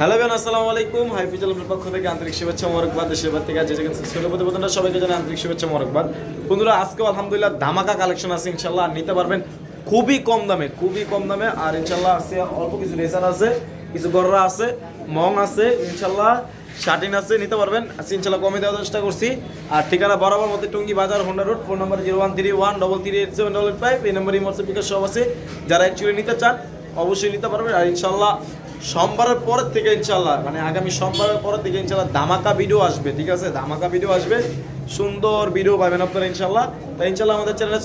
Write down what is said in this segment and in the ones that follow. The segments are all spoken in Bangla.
হ্যালো বেন আসসালামু আলাইকুম। হাই আপনার পক্ষ থেকে আন্তরিক শুভেচ্ছা মোরকবাদ দেশের থেকে যে যেখানে ছোট প্রতিবেদনটা সবাইকে জানাই আন্তরিক শুভেচ্ছা মোরকবাদ বন্ধুরা আজকে আলহামদুলিল্লাহ ধামাকা কালেকশন আছে ইনশাল্লাহ নিতে পারবেন খুবই কম দামে, খুবই কম দামে। আর ইনশাল্লাহ আছে, অল্প কিছু রেসার আছে, কিছু গররা আছে, মং আছে ইনশাল্লাহ শার্টিন আছে, নিতে পারবেন। ইনশাল্লাহ কমে দেওয়ার চেষ্টা করছি। আর ঠিকানা বরাবর মধ্যে Tungi Bazar, Honda road, phone number zero one three one, double three eight seven double five, এই নম্বর ইমর্সে বিকাশ সব আছে যারা অ্যাকচুয়ালি নিতে চান, অবশ্যই নিতে পারবেন। আর ইনশাল্লাহ সোমবারের পরের থেকে ইনশাল্লাহ মানে আগামী সোমবারের পরের থেকে ইনশাল্লাহ ধামাকা ভিডিও আসবে, ঠিক আছে? ধামাকা ভিডিও আসবে, সুন্দর ভিডিও পাবেন আপনারা ইনশাল্লাহ তাই ইনশাল্লাহ আমাদের চ্যানেলে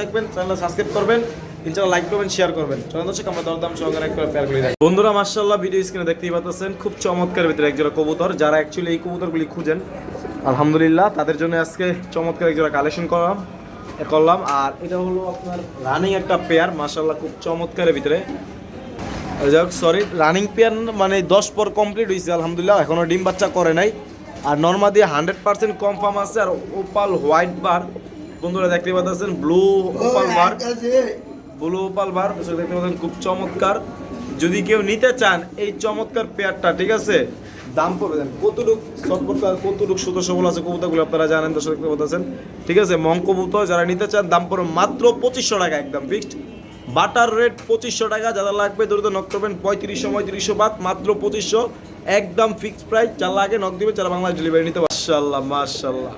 থাকবেন চ্যানেলটা সাবস্ক্রাইব করবেন। বন্ধুরা ভিডিও দেখতেই খুব চমৎকার ভিতরে কবুতর। যারা অ্যাকচুয়ালি এই খুঁজেন, আলহামদুলিল্লাহ, তাদের জন্য আজকে চমৎকার একজোড়া কালেকশন করলাম করলাম। আর এটা হলো আপনার রানিং একটা খুব চমৎকারের ভিতরে। যাক সরি রানিং পেয়ার মানে দশ পর কমপ্লিট হয়েছে আলহামদুলিল্লাহ। এখনও ডিম বাচ্চা করে নাই। আর নর্মাদি হান্ড্রেড পার্সেন্ট কনফার্ম আছে আর ওপাল হোয়াইট বার বন্ধুরা দেখতে পাচ্ছেন blue opal bar blue opal বার দেখতে পাচ্ছেন খুব চমৎকার। যদি কেউ নিতে চান এই চমৎকার পেয়ারটা ঠিক আছে? দাম পড়বে দেন কতটুক সম্পর্ক কতটুক সুতো সবল আছে কবুতরগুলো আপনারা জানেন দর্শক দেখতে পাচ্ছেন। ঠিক আছে মং কবুতর যারা নিতে চান দাম পড়বে মাত্র পঁচিশশো টাকা একদম ফিক্সড বাটার রেট পঁচিশশো টাকা যারা লাগবে দ্রুত নক করবেন। পঁয়ত্রিশশো পঁয়ত্রিশশো বাদ মাত্র পঁচিশশো। একদম ফিক্সড প্রাইস যারা লাগে নক দিবে, যারা বাংলা ডেলিভারি নিতে মার্শাল্লাহ মার্শাল্লাহ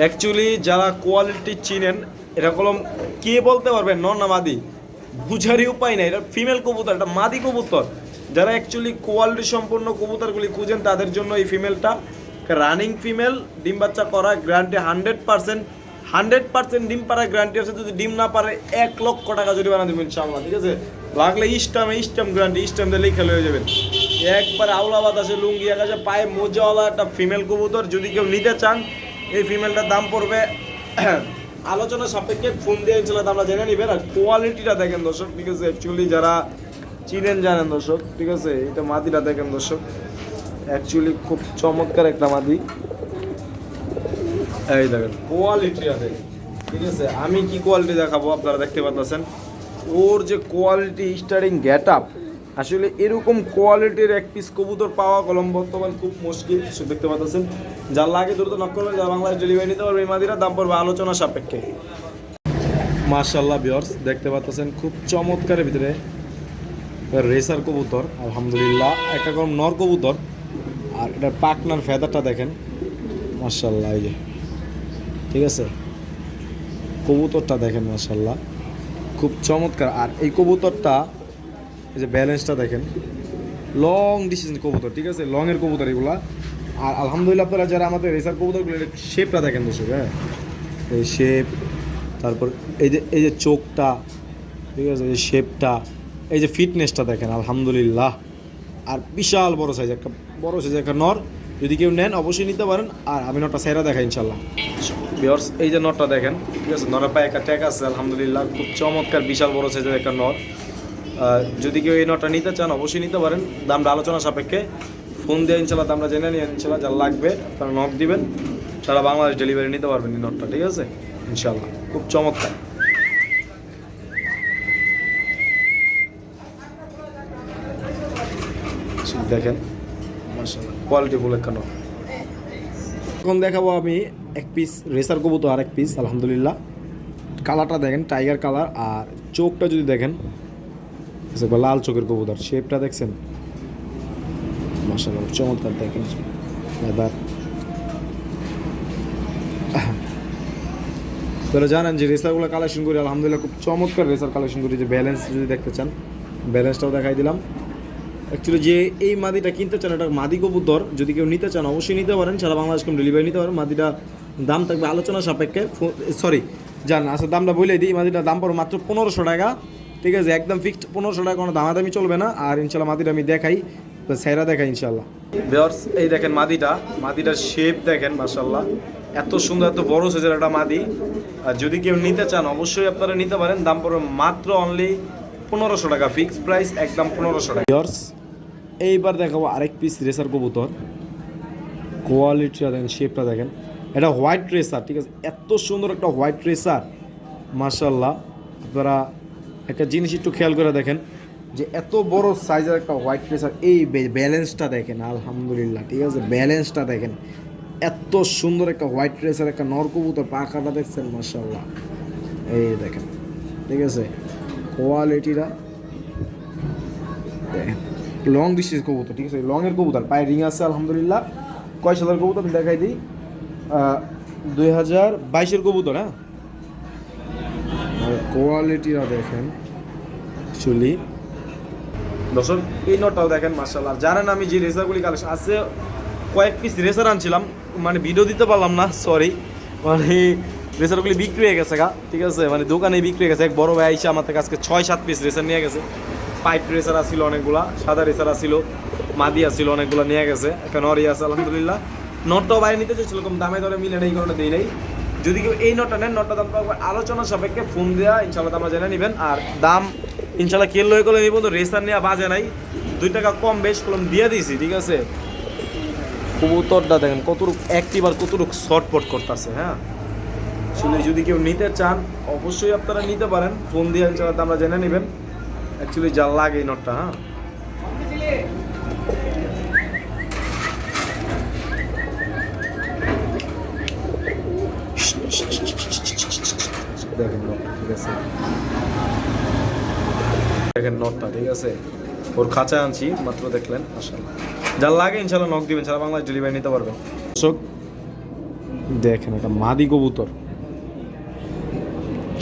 অ্যাকচুয়ালি যারা কোয়ালিটি চিনেন এরকম কে বলতে পারবেন নন না মাদি। বুঝারই উপায় নাই। এটা ফিমেল কবুতর, এটা মাদি কবুতর। যারা অ্যাকচুয়ালি কোয়ালিটি সম্পন্ন কবুতরগুলি খুঁজেন, তাদের জন্য এই ফিমেলটা রানিং ফিমেল ডিম বাচ্চা করা guarantee hundred percent hundred percent ডিম পাড়ার গ্যারান্টি আছে, যদি ডিম না পারে এক লক্ষ টাকা জরিমানা দেবেন ইনশাআল্লাহ, ঠিক আছে? লাগলে ইস্টামে ইস্টাম গ্যারান্টি দিয়ে লিখে হয়ে যাবেন। একবার আউলা বাতাসে লুঙ্গি আছে, পায়ে মোজাওয়ালা একটা ফিমেল কবুতর, যদি কেউ নিতে চান, এই ফিমেলটার দাম পড়বে, আলোচনা সাপেক্ষে ফোন দিয়ে ইনশাল্লাহ দামটা জেনে নেবেন, আর কোয়ালিটিটা দেখেন দর্শক, ঠিক আছে? অ্যাকচুয়ালি যারা চিনেন, জানেন দর্শক, ঠিক আছে? এটা মাদিটা দেখেন দর্শক। অ্যাকচুয়ালি খুব চমৎকার একটা মাদি। এই দেখেন কোয়ালিটি আছে। ঠিক আছে, আমি কি কোয়ালিটি দেখাবো আপনারা দেখতে পাচ্ছেন? ওর যে কোয়ালিটি স্টারিং গেট আপ আসলে এরকম কোয়ালিটির এক পিস কবুতর পাওয়া কলম বর্তমান খুব মুশকিল সে দেখতে পাচ্ছেন? যার লাগে দ্রুত নক করবেন যারা বাংলাদেশ ডেলিভারি নিতে পারবে মাদিরা দাম পড়বে আলোচনা সাপেক্ষে। মার্শাল্লাহ বিয়ার্স দেখতে পাচ্ছেন খুব চমৎকারের ভিতরে রেসার কবুতর, আলহামদুলিল্লাহ। একটা রকম নর কবুতর, আর এটার পাকনার ফেদারটা দেখেন। মার্শাল্লাহ এই যে। ঠিক আছে? কবুতরটা দেখেন মার্শাল্লাহ খুব চমৎকার। আর এই কবুতরটা, এই যে ব্যালেন্সটা দেখেন লং ডিস্টেন্স কবুতর, ঠিক আছে? লংয়ের কবুতর এগুলা। আর আলহামদুলিল্লাহ আপনারা যারা আমাদের রেসার কবুতরগুলো শেপটা দেখেন দর্শক হ্যাঁ? এই শেপ তারপর এই যে এই যে চোখটা, ঠিক আছে? এই শেপটা এই যে ফিটনেসটা দেখেন, আলহামদুলিল্লাহ। আর বিশাল বড় সাইজ একটা বড় সাইজ একটা নর। যদি কেউ নেন, অবশ্যই নিতে পারেন। আর আমি নটটা সেরা দেখাই ইনশাল্লাহ বিয়ার্স এই যে নটটা দেখেন, ঠিক আছে? নরের পায়ে একটা ট্যাগ আছে, আলহামদুলিল্লাহ, খুব চমৎকার, বিশাল বড় সাইজের একটা নট। যদি কেউ এই নটটা নিতে চান, অবশ্যই নিতে পারেন। দামটা আলোচনা সাপেক্ষে। ফোন দিয়ে ইনশাল্লাহ দামটা জেনে নিয়ে ইনশাল্লাহ যা লাগবে তারা নক দিবেন। সারা বাংলাদেশ ডেলিভারি নিতে পারবেন এই নটটা, ঠিক আছে? ইনশাল্লাহ, খুব চমৎকার। দেখেন কোয়ালিটি ফুল একটা নট। এখন দেখাবো আমি এক পিস রেসার কবুতর আর এক পিস আলহামদুলিল্লাহ। কালারটা দেখেন টাইগার কালার আর চোখটা যদি দেখেন লাল চোখের কবুতর শেপটা দেখছেন? চমৎকার দেখেন। তাহলে জানেন যে রেসারগুলো কালেকশন করি, আলহামদুলিল্লাহ খুব চমৎকার রেসার কালেকশন করি, যে ব্যালেন্স যদি দেখতে চান ব্যালেন্সটাও দেখাই দিলাম। অ্যাকচুয়ালি যে এই মাদিটা কিনতে চান, এটা মাদি কবুতর, যদি কেউ নিতে চান, অবশ্যই নিতে পারেন, সারা বাংলাদেশ ডেলিভারি নিতে পারেন, মাদিটা দাম থাকবে আলোচনা সাপেক্ষে সরি জান আচ্ছা দামটা বলে দিই মাদিটার দাম পড়ো মাত্র পনেরোশো টাকা ঠিক আছে একদম ফিক্সড পনেরোশো টাকা কোনো দামাদামি চলবে না আর ইনশাল্লাহ মাদিটা আমি দেখাই সেরা দেখাই ইনশাল্লাহ। বেয়ার্স এই দেখেন মাদিটা মাদিটার শেপ দেখেন মাসাল্লাহ এত সুন্দর এত বড় সাইজের একটা মাদি আর যদি কেউ নিতে চান অবশ্যই আপনারা নিতে পারেন দাম পড়বে মাত্র অনলি পনেরোশো টাকা ফিক্সড প্রাইস একদম পনেরোশো টাকা। বেয়ার্স এইবার দেখাবো আরেক পিস রেসার কবুতর। কোয়ালিটিটা দেখেন শেপটা দেখেন। এটা হোয়াইট রেসার, ঠিক আছে? এত সুন্দর একটা হোয়াইট রেসার মার্শাল্লাহ আপনারা একটা জিনিস একটু খেয়াল করে দেখেন, যে এত বড় সাইজের একটা হোয়াইট রেসার, এই ব্যালেন্সটা দেখেন, আলহামদুলিল্লাহ, ঠিক আছে? ব্যালেন্সটা দেখেন, এত সুন্দর একটা হোয়াইট রেসার, একটা নরকবুতর পাখাটা দেখছেন মার্শাল্লাহ এই দেখেন, ঠিক আছে? কোয়ালিটিটা দেখেন, লং ডিস্টেন্স কবুতর, ঠিক আছে? লংয়ের কবুতর, পায়ে রিং আছে, আলহামদুলিল্লাহ। কয় সালের কবুতর? দেখাই দিই। দুই হাজার বাইশের কবুতর হ্যাঁ? কোয়ালিটিটা দেখেন। অ্যাকচুয়ালি দর্শক এই নোটটাও দেখেন মার্শাল্লাহ জানেন আমি যে রেসারগুলি কালেকশন আছে কয়েক পিস রেসার আনছিলাম মানে ভিডিও দিতে পারলাম না সরি মানে রেসারগুলি বিক্রি হয়ে গেছে গা ঠিক আছে? মানে দোকানে বিক্রি হয়ে গেছে। এক বড় ভাই আমার থেকে আজকে ছয় সাত পিস রেসার নিয়ে গেছে। পাইপ রেসার আসছিল অনেকগুলা সাদা রেসার আসছিল মাদি আসছিল অনেকগুলো নিয়ে গেছে একটা নরি আছে আলহামদুলিল্লাহ। নটটাও বাইরে নিতে চাইছিল কম দামে দরে মিলে নেই কারণে দিই নেই। যদি কেউ এই নটটা নেন, নটটা দাম আলোচনা সাপেক্ষে, ফোন দেওয়া ইনশাল্লাহ দাম জেনে নেবেন। আর দাম ইনশাল্লাহ কেল লয়ে গেলে, এই পর্যন্ত রেসার নেওয়া বাজে নাই। দুই টাকা কম, বেশ কলম দিয়ে দিয়েছি, ঠিক আছে? কবুতরটা দেখেন কতটুক অ্যাক্টিভ আর কতটুক শর্টপট করতেছে হ্যাঁ? আসলে যদি কেউ নিতে চান, অবশ্যই আপনারা নিতে পারেন। ফোন দিয়ে ইনশাল্লাহ দামটা জেনে নেবেন। অ্যাকচুয়ালি যা লাগে নটটা হ্যাঁ? দেখেন ঠিক আছে? দেখেন নটটা, ঠিক আছে? ওর খাঁচা আনছি, মাত্র দেখলেন লাগে ইনশাল্লাহ দিবেন বাংলায় ডেলিভারি নিতে পারবেন। দেখেন মাদি কবুতর।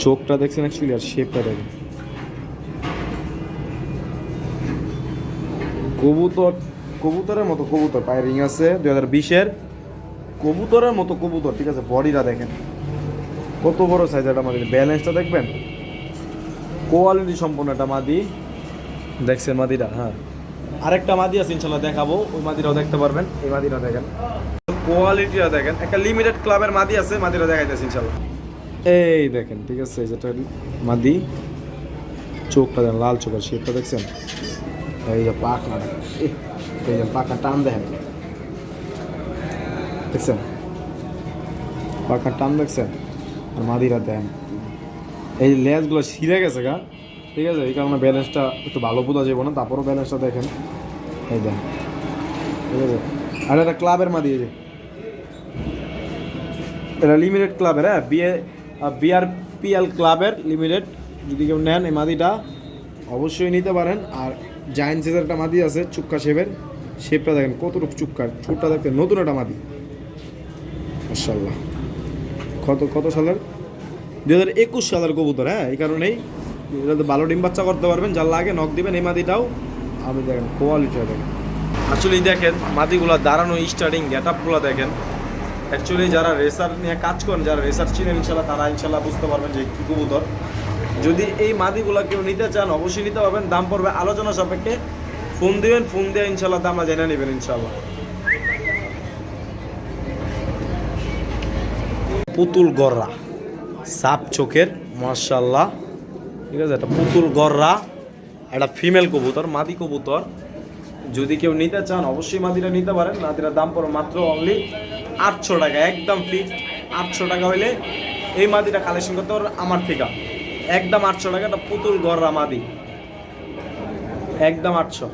চোখটা দেখছেন অ্যাকচুয়ালি আর শেপটা দেখেন। কবুতর, কবুতরের মতো কবুতর, পায়ে রিং আছে, দুই হাজার বিশের। কবুতরের মতো কবুতর, ঠিক আছে? বডিটা দেখেন। কত বড় সাইজ একটা মাদি? ব্যালেন্সটা দেখবেন? কোয়ালিটি সম্পূর্ণ একটা মাদি। দেখছেন মাদিটা? হ্যাঁ। আরেকটা মাদি আছে ইনশাল্লাহ দেখাবো। ওই মাদিটাও দেখতে পারবেন। এই মাদিটা দেখেন। কোয়ালিটিটা দেখেন। একটা লিমিটেড ক্লাবের মাদি আছে মাদিটা দেখাইতেছে ইনশাল্লাহ এই দেখেন ঠিক আছে যেটা মাদি। চোখটা দেখেন লাল চোখের শেপটা দেখছেন? এই যে পাখা এই যে পাখা টান দেখেন। দেখছেন? পাখা টান দেখছেন? মাদিরা দেন। এই লেজগুলো ছিঁড়ে গেছে গা। ঠিক আছে? এই কারণে ব্যালেন্সটা একটু ভালো বোঝা যাবে না। তারপরও ব্যালেন্সটা দেখেন। এই দেন। ঠিক আছে? আর এটা ক্লাবের মা দিয়েছে এটা লিমিটেড ক্লাবের হ্যাঁ? বিএ বিআরপিএল ক্লাবের লিমিটেড যদি কেউ নেন এই মাদিটা, অবশ্যই নিতে পারেন। আর জায়েন্ট সাইজের একটা মাদি আছে, চুক্কা শেপের শেপটা দেখেন কতটুকু চুক্কার। ছোটটা দেখেন নতুন একটা মাদি। মাশাল্লাহ কত কত সালের? দুই হাজার একুশ সালের কবুতর হ্যাঁ এই কারণেই ভালো ডিম বাচ্চা করতে পারবেন যার লাগে নখ দিবেন, এই মাদিটাও। আপনি দেখেন কোয়ালিটিটা দেখেন। অ্যাকচুয়ালি দেখেন, মাদিগুলো দাঁড়ানো স্টার্টিং গেট আপগুলো দেখেন। অ্যাকচুয়ালি যারা রেসার নিয়ে কাজ করেন, যারা রেসার চিনেন ইনশাল্লাহ তারা ইনশাল্লাহ বুঝতে পারবেন যে কী কবুতর। যদি এই মাদিগুলো কেউ নিতে চান, অবশ্যই নিতে পারবেন। দাম পড়বে আলোচনা সাপেক্ষে। ফোন দিবেন, ফোন দিয়ে ইনশাল্লাহ দামটা জেনে নেবেন ইনশাল্লাহ পুতুল গররা। সাপ চোখের মার্শাল্লাহ ঠিক আছে একটা পুতুল গররা একটা ফিমেল কবুতর, মাদি কবুতর। যদি কেউ নিতে চান, অবশ্যই মাদিটা নিতে পারেন। মাদিটার দাম পড়ে মাত্র অনলি আটশো টাকা, একদম ফিক্সড আটশো টাকা হইলে এই মাদিটা কালেকশন করতে পারবেন আমার থেকে। একদম আটশো টাকা একটা পুতুল গররা মাদি। একদম আটশো।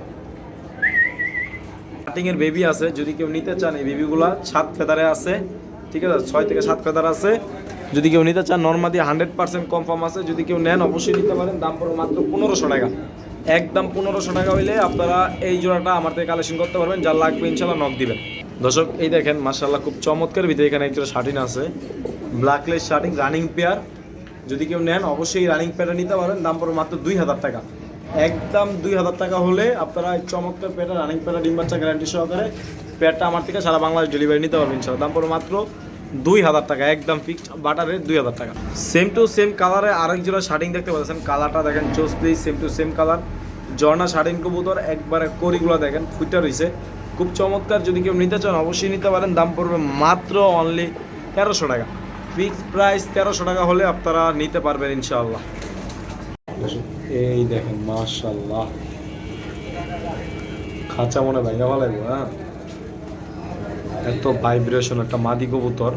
কাটিংয়ের বেবি আছে, যদি কেউ নিতে চান, এই বেবিগুলা ছাদ ফেদারে আছে। ঠিক আছে? ছয় থেকে সাত ফেদার আছে। যদি কেউ নিতে চান নর্মাদি হান্ড্রেড পার্সেন্ট কনফার্ম আছে। যদি কেউ নেন, অবশ্যই নিতে পারেন। দাম পড়বে মাত্র পনেরোশো টাকা। একদম পনেরোশো টাকা হইলে আপনারা এই জোড়াটা আমার থেকে কালেকশন করতে পারবেন। যার লাগবে ইনশাল্লাহ নক দিবেন। দর্শক, এই দেখেন মার্শাল্লাহ খুব চমৎকার ভিতরে এখানে একজোড়া শার্টিন আছে। ব্ল্যাকলেস শার্টিং রানিং পেয়ার যদি কেউ নেন, অবশ্যই রানিং পেয়ারটা নিতে পারেন। দাম পড়বে মাত্র দুই হাজার টাকা। একদম দুই হাজার টাকা হলে আপনারা চমৎকার পেয়ারটা রানিং পেয়ারটা ডিম বাচ্চা গ্যারান্টি সহকারে পেয়ারটা আমার থেকে সারা বাংলাদেশ ডেলিভারি নিতে পারবেন ইনশাল্লাহ দাম পড়বে মাত্র দুই হাজার টাকা, একদম ফিক্সড বাটারে দুই হাজার টাকা। সেম টু সেম কালারে আরেক জোড়া শার্টিং দেখতে পাচ্ছেন কালারটা দেখেন চোস please same to same colour জর্না শার্টিং কবুতর, একবারে করিগুলো দেখেন ফুইটা রয়েছে। খুব চমৎকার, যদি কেউ নিতে চান অবশ্যই নিতে পারেন, দাম পড়বে মাত্র অনলি তেরোশো টাকা। ফিক্সড প্রাইস তেরোশো টাকা হলে আপনারা নিতে পারবেন ইনশাআল্লাহ। এই দেখেন মাশাল্লাহ খাঁচা মনে ভাইয়া ভালো লাগবে হ্যাঁ? এত ভাইব্রেশন একটা মাদি কবুতর।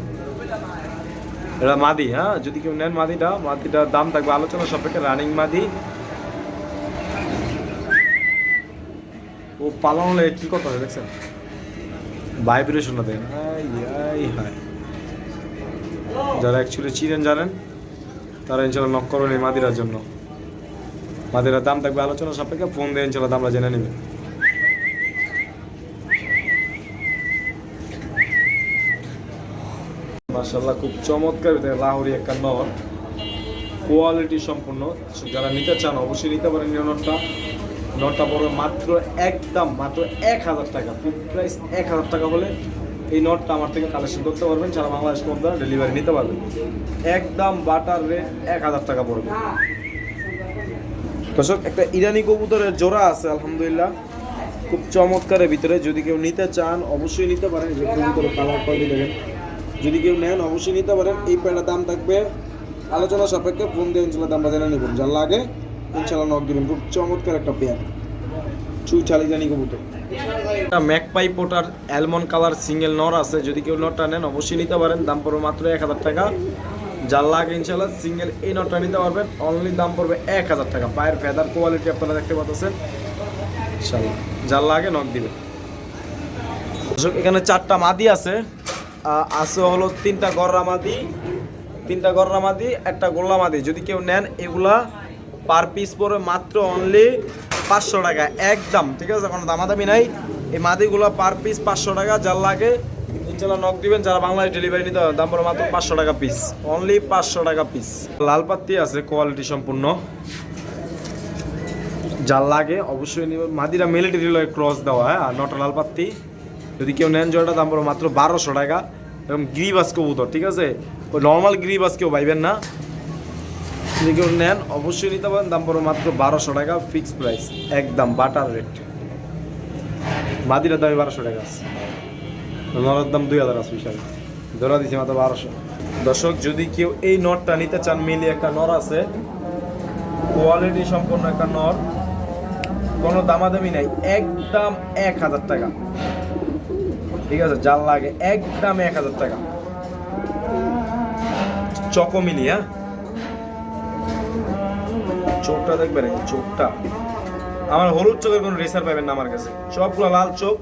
এটা মাদি হ্যাঁ? যদি কেউ নেন মাদিটা, মাদিটার দাম থাকবে আলোচনা সাপেক্ষে রানিং মাদি। ও পালন হলে কি কথা হয় দেখছেন? ভাইব্রেশন না হাই যারা অ্যাকচুয়ালি চিনেন জানেন, তারা ইনশাল্লাহ নক করবেন এই মাদিরার জন্য। মাদিরার দাম থাকবে আলোচনা সাপেক্ষে, ফোন দিয়ে ইনশাল্লাহ দামটা জেনে নেবেন মার্শাল্লাহ খুব চমৎকার ভিতরে লাহোরি একটা নর। কোয়ালিটি সম্পূর্ণ। যারা নিতে চান, অবশ্যই নিতে পারেন নটটা নটটা পড়বে মাত্র একদম মাত্র এক হাজার টাকা। ফুল প্রাইস এক হাজার টাকা হলে এই নটটা আমার থেকে কালেকশন করতে পারবেন। সারা বাংলাদেশ দ্বারা ডেলিভারি নিতে পারবেন। একদম বাটার রেট এক হাজার টাকা পড়বে। দর্শক, একটা ইরানি কবুতরের জোড়া আছে, আলহামদুলিল্লাহ। খুব চমৎকারের ভিতরে। যদি কেউ নিতে চান, অবশ্যই নিতে পারেন। যে কবুতরের কালার কোয়ালিটি দেখেন। যদি কেউ নেন, অবশ্যই নিতে পারেন। এই প্যান্টের দাম থাকবে আলোচনা সাপেক্ষে ফোন দিয়ে ইনশাল্লাহ দামটা জেনে নেবেন যার লাগে, ইনশাল্লাহ নক দিবেন। খুব চমৎকার একটা পেয়ার। চুই চালি জানি কবুতর magpie pouter almond colour single নর আছে। যদি কেউ নটটা নেন, অবশ্যই নিতে পারেন। দাম পড়বে মাত্র এক হাজার টাকা। যার লাগে ইনশাল্লাহ সিঙ্গেল এই নটটা নিতে পারবেন। অনলি দাম পড়বে এক হাজার টাকা। পায়ের ফেদার কোয়ালিটি আপনারা দেখতে পাচ্ছেন। ইনশাল্লাহ যার লাগে দিবেন। দর্শক, এখানে চারটা মাদি আছে। আছে হলো তিনটা গররা মাদি, তিনটা গররা মাদি, একটা গোল্লা মাদি। যদি কেউ নেন, এগুলা পার পিস পড়বে মাত্র অনলি পাঁচশো টাকা। একদম, ঠিক আছে? কোনো দামাদামি নাই। এই মাদিগুলো পার পিস পাঁচশো টাকা, যার লাগে ইনশাল্লাহ নক দিবেন যারা বাংলাদেশ ডেলিভারি নিতে দাম পড়বে মাত্র পাঁচশো টাকা পিস অনলি পাঁচশো টাকা পিস লাল পাত্তি আছে কোয়ালিটি সম্পূর্ণ। যার লাগে অবশ্যই নেবেন মাদিরা মিলিটারি লয় ক্রস দেওয়া হ্যাঁ আর নটা লাল পাত্তি। যদি কেউ নেন জলটা দাম পড়বে মাত্র বারোশো টাকা। এবং গ্রিবাস কবুতর ঠিক আছে? ওই নর্মাল গ্রিবাস কেউ পাইবেন না। যদি কেউ নেন অবশ্যই নিতে পারেন দাম পড়বে মাত্র বারোশো টাকা ফিক্স প্রাইস একদম বাটার রেট মাদিরা দামে বারোশো টাকা আছে। নরের দাম দুই হাজার আছে বিশাল। ধরা দিচ্ছে মাত্র বারোশো। দর্শক, যদি কেউ এই নটটা নিতে চান মিলি একটা নর আছে। কোয়ালিটি সম্পন্ন একটা নর। কোনো দামাদামি নাই, একদম এক হাজার টাকা। ঠিক আছে, জাল লাগে, একদম এক হাজার টাকা। চকো মিলি হ্যাঁ? চোখটা দেখবেন চোখটা। আমার হলুদ চোখের কোনো রেসার পাবেন না আমার কাছে। সবগুলো লাল চোখ।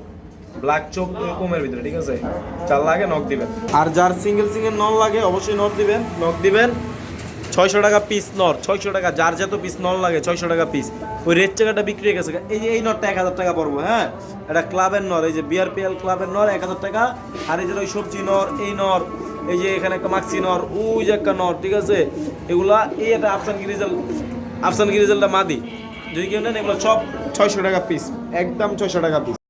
ব্ল্যাক চোখ এরকমের ভিতরে, ঠিক আছে? যার লাগে নখ দিবেন। আর যার সিঙ্গেল সিঙ্গেল নল লাগে, অবশ্যই নট দিবেন নখ দিবেন। ছয়শো টাকা পিস নর ছয়শো টাকা, যার যত পিস নল লাগে, ছয়শো টাকা পিস ওই রেড টাকাটা বিক্রি হয়ে গেছে। এই যে, এই নটটা এক হাজার টাকা পড়ব হ্যাঁ? এটা ক্লাবের নর এই যে বিআরপিএল ক্লাবের নর এক হাজার টাকা। আর এই যে ওই সবজি নর এই নর এই যে এখানে একটা মাক্সি নর ওই যে একটা নর ঠিক আছে? এগুলা, এই একটা আফসান গিরিজাল আফসান গিরিজালটা মাদি। যদি কেউ নেন, এগুলো সব ছয়শো টাকা পিস একদম ছয়শো টাকা পিস